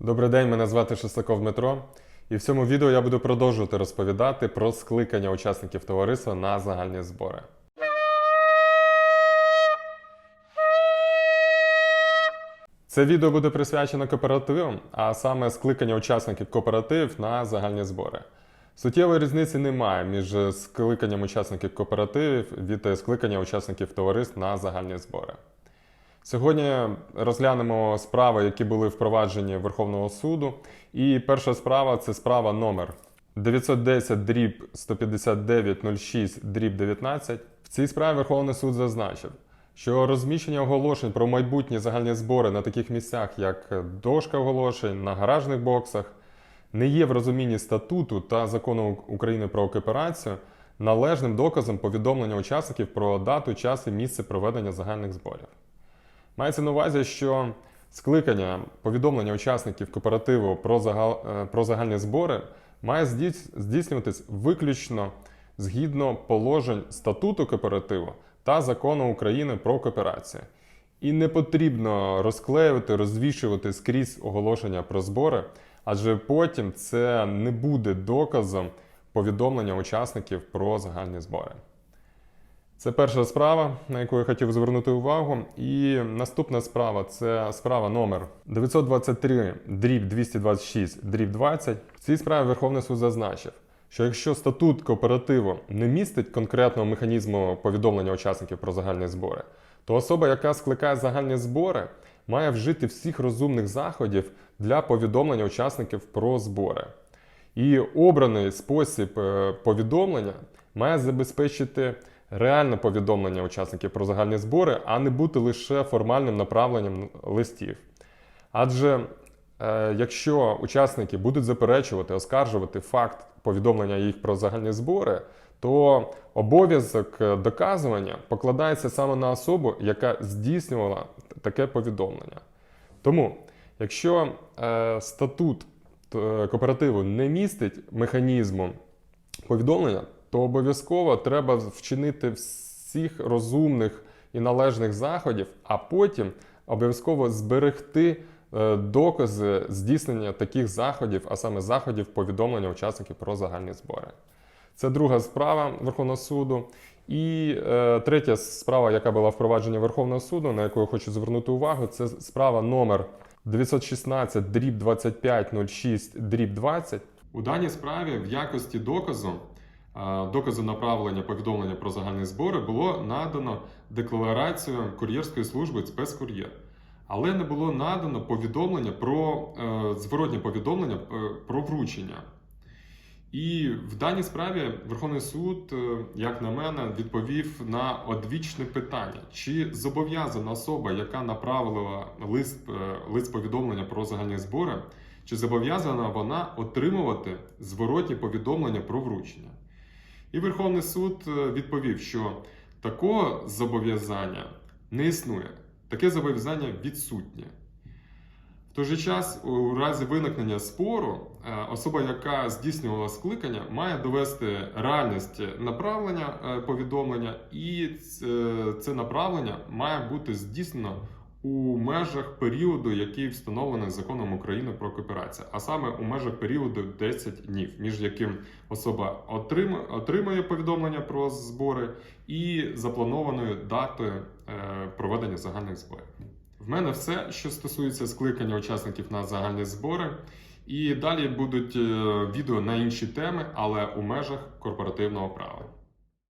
Добрий день, мене звати Шестаков Дмитро. І в цьому відео я буду продовжувати розповідати про скликання учасників товариства на загальні збори. Це відео буде присвячено кооперативам, а саме скликання учасників кооперативів на загальні збори. Суттєвої різниці немає між скликанням учасників кооперативів від скликання учасників товариств на загальні збори. Сьогодні розглянемо справи, які були впроваджені Верховного суду. І перша справа це справа номер 910 дріб 159 06 дріб 19. В цій справі Верховний суд зазначив, що розміщення оголошень про майбутні загальні збори на таких місцях, як дошка оголошень, на гаражних боксах, не є в розумінні статуту та закону України про кооперацію належним доказом повідомлення учасників про дату, час і місце проведення загальних зборів. Мається на увазі, що скликання повідомлення учасників кооперативу про, загал, е, про загальні збори має здійснюватись виключно згідно положень статуту кооперативу та закону України про кооперацію. І не потрібно розклеювати, розвішувати скрізь оголошення про збори, адже потім це не буде доказом повідомлення учасників про загальні збори. Це перша справа, на яку я хотів звернути увагу. І наступна справа це справа номер 923 дріб 226 дріб 20. В цій справі Верховний суд зазначив, що якщо статут кооперативу не містить конкретного механізму повідомлення учасників про загальні збори, то особа, яка скликає загальні збори, має вжити всіх розумних заходів для повідомлення учасників про збори. І обраний спосіб е, повідомлення має забезпечити реальне повідомлення учасників про загальні збори, а не бути лише формальним направленням листів. Адже е, якщо учасники будуть заперечувати, оскаржувати факт повідомлення їх про загальні збори, то обов'язок доказування покладається саме на особу, яка здійснювала таке повідомлення. Тому, якщо е, статут е, кооперативу не містить механізму повідомлення, то обов'язково треба вчинити всіх розумних і належних заходів, а потім обов'язково зберегти е, докази здійснення таких заходів, а саме заходів повідомлення учасників про загальні збори. Це друга справа Верховного суду. І е, третя справа, яка була впровадження Верховного суду, на яку я хочу звернути увагу, це справа номер 916 дріб 2506 дріб 20. У даній справі в якості доказу, доказу направлення повідомлення про загальні збори було надано декларацію кур'єрської служби спецкур'єр. Але не було надано повідомлення про е, зворотнє повідомлення е, про вручення. І в даній справі Верховний суд, е, як на мене, відповів на одвічне питання: чи зобов'язана особа, яка направила лист, лист повідомлення про загальні збори, чи зобов'язана вона отримувати зворотні повідомлення про вручення? І Верховний суд е, відповів, що такого зобов'язання не існує, таке зобов'язання відсутнє. В той же час, у разі виникнення спору, е, особа, яка здійснювала скликання, має довести реальність направлення е, повідомлення, і це- це направлення має бути здійснено у межах періоду, який встановлений законом України про кооперацію, а саме у межах періоду 10 днів, між яким особа отримує повідомлення про збори і запланованою датою е, проведення загальних зборів. В мене все, що стосується скликання учасників на загальні збори. І далі будуть е, відео на інші теми, але у межах корпоративного права.